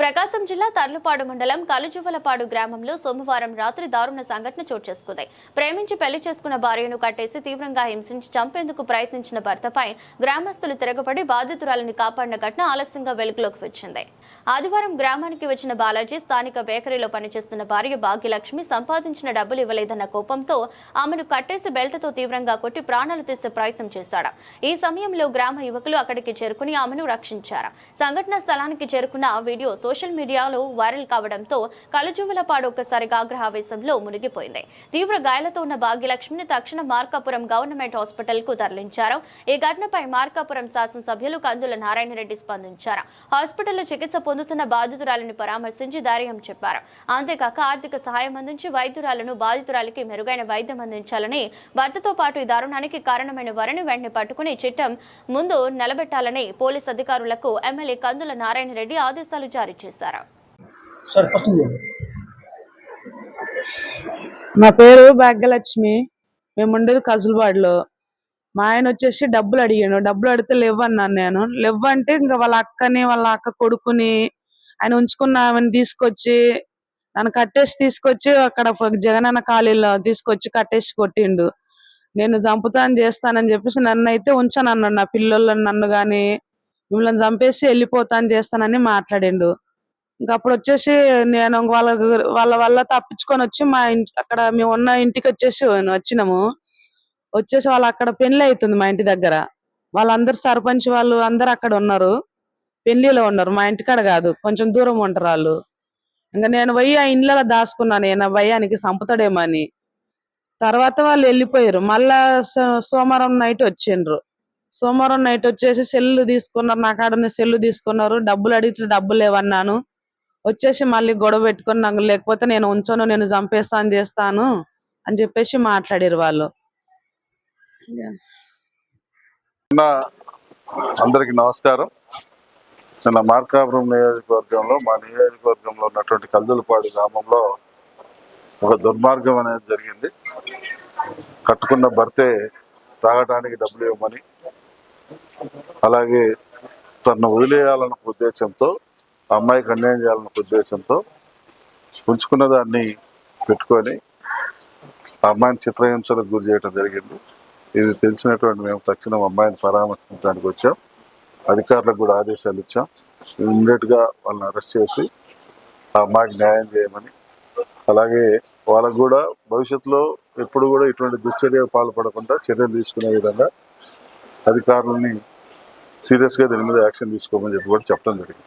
ప్రకాశం జిల్లా తర్లుపాడు మండలం కలుజువలపాడు గ్రామంలో సోమవారం రాత్రి దారుణ సంఘటన చోటు చేసుకుంది. ప్రేమించి పెళ్ళి చేసుకున్న భార్యను కట్టేసి తీవ్రంగా హింసించి చంపేందుకు ప్రయత్నించిన భర్తపై గ్రామస్తులు తిరగబడి బాధితురాలిని కాపాడిన ఘటన ఆలస్యంగా వెలుగులోకి వచ్చింది. ఆదివారం గ్రామానికి వచ్చిన బాలాజీ స్థానిక బేకరీలో పనిచేస్తున్న భార్య భాగ్యలక్ష్మి సంపాదించిన డబ్బులు ఇవ్వలేదన్న కోపంతో ఆమెను కట్టేసి బెల్ట్తో తీవ్రంగా కొట్టి ప్రాణాలు తీసే ప్రయత్నం చేశాడు. ఈ సమయంలో గ్రామ యువకులు అక్కడికి చేరుకుని ఆమెను రక్షించారు. సంఘటన స్థలానికి చేరుకున్న వీడియో సోషల్ మీడియాలో వైరల్ కావడంతో కలుజువులపాడు ఒక్కసారిగా ఆగ్రహావేశంలో మునిగిపోయింది. తీవ్ర గాయాలతో ఉన్న భాగ్యలక్ష్మిని తక్షణ మార్కాపురం గవర్నమెంట్ హాస్పిటల్కు తరలించారు. ఈ ఘటనపై మార్కాపురం శాసనసభ్యులు కందుల నారాయణరెడ్డి స్పందించారు. హాస్పిటల్లో చికిత్స పొందుతున్న బాధితురాలిని పరామర్శించి ధైర్యం చెప్పారు. అంతేకాక ఆర్థిక సహాయం అందించి వైద్యురాలను బాధితురాలికి మెరుగైన వైద్యం అందించాలని భర్తతో పాటు ఈ దారుణానికి కారణమైన వారిని వెంటనే పట్టుకుని చిట్టం ముందు నిలబెట్టాలని పోలీస్ అధికారులకు ఎమ్మెల్యే కందుల నారాయణరెడ్డి ఆదేశాలు జారీ చేశారు సరే ఫస్ట్ ఇది. నా పేరు భాగ్యలక్ష్మి. మేము ఉండేది కజులవాడలో. మా ఆయన వచ్చేసి డబ్బులు అడిగాను డబ్బులు అడిగితే లేవన్నాను నేను. లేవంటే ఇంకా వాళ్ళ అక్కని వాళ్ళ అక్క కొడుకుని ఆయన ఉంచుకున్న ఆమెను తీసుకొచ్చి నన్ను కట్టేసి తీసుకొచ్చి అక్కడ జగనన్న కాలేజీలో తీసుకొచ్చి కట్టేసి కొట్టిండు. నేను చంపుతాను చేస్తానని చెప్పేసి నన్ను అయితే ఉంచాను అన్నాడు నా పిల్లలను నన్ను గాని మిమ్మల్ని చంపేసి వెళ్ళిపోతాను చేస్తానని మాట్లాడిండు. ఇంకా అప్పుడు వచ్చేసి నేను వాళ్ళ వాళ్ళ వల్ల తప్పించుకొని వచ్చి మా ఇంటి అక్కడ మేము ఉన్న ఇంటికి వచ్చేసి వచ్చినాము. వచ్చేసి వాళ్ళు అక్కడ పెళ్ళి అవుతుంది మా ఇంటి దగ్గర. వాళ్ళందరూ సర్పంచ్ వాళ్ళు అందరు అక్కడ ఉన్నారు. పెళ్ళిలో ఉన్నారు. మా ఇంటికాడ కాదు. కొంచెం దూరం ఉంటారు వాళ్ళు. ఇంకా నేను పోయి ఆ ఇండ్లలో దాచుకున్నాను నేను భయానికి చంపుతాడేమో అని. తర్వాత వాళ్ళు వెళ్ళిపోయారు. మళ్ళా సోమవారం నైట్ వచ్చిండ్రు. సోమవారం నైట్ వచ్చేసి సెల్లు తీసుకున్నారు. నా కాడ సెల్లు తీసుకున్నారు. డబ్బులు అడిగితే డబ్బులు లేవన్నాను. వచ్చేసి మళ్ళీ గొడవ పెట్టుకొని నాకు లేకపోతే నేను ఉంచను నేను చంపేస్తాను చేస్తాను అని చెప్పేసి మాట్లాడారు వాళ్ళు. అందరికి నమస్కారం. నిన్న మార్కాపురం నియోజకవర్గంలో మా నియోజకవర్గంలో ఉన్నటువంటి కల్దులపాడు గ్రామంలో ఒక దుర్మార్గం అనేది జరిగింది. కట్టుకున్న భర్తే తాగటానికి డబ్బులు ఇవ్వమని అలాగే తను వదిలేయాలన్న ఉద్దేశంతో అమ్మాయికి అన్యాయం చేయాలన్న ఉద్దేశంతో ఉంచుకున్న దాన్ని పెట్టుకొని అమ్మాయిని చిత్రహింసలకు గురి చేయడం జరిగింది. ఇది తెలిసినటువంటి మేము తక్షణం అమ్మాయిని పరామర్శించడానికి వచ్చాం. అధికారులకు కూడా ఆదేశాలు ఇచ్చాం. ఇమ్మీడియట్గా వాళ్ళని అరెస్ట్ చేసి ఆ అమ్మాయికి న్యాయం చేయమని. అలాగే వాళ్ళకు కూడా భవిష్యత్తులో ఎప్పుడు కూడా ఇటువంటి దుశ్చర్యకు పాల్పడకుండా చర్యలు తీసుకునే విధంగా అధికారులని సీరియస్గా దీని మీద యాక్షన్ తీసుకోమని చెప్పి కూడా చెప్పడం జరిగింది.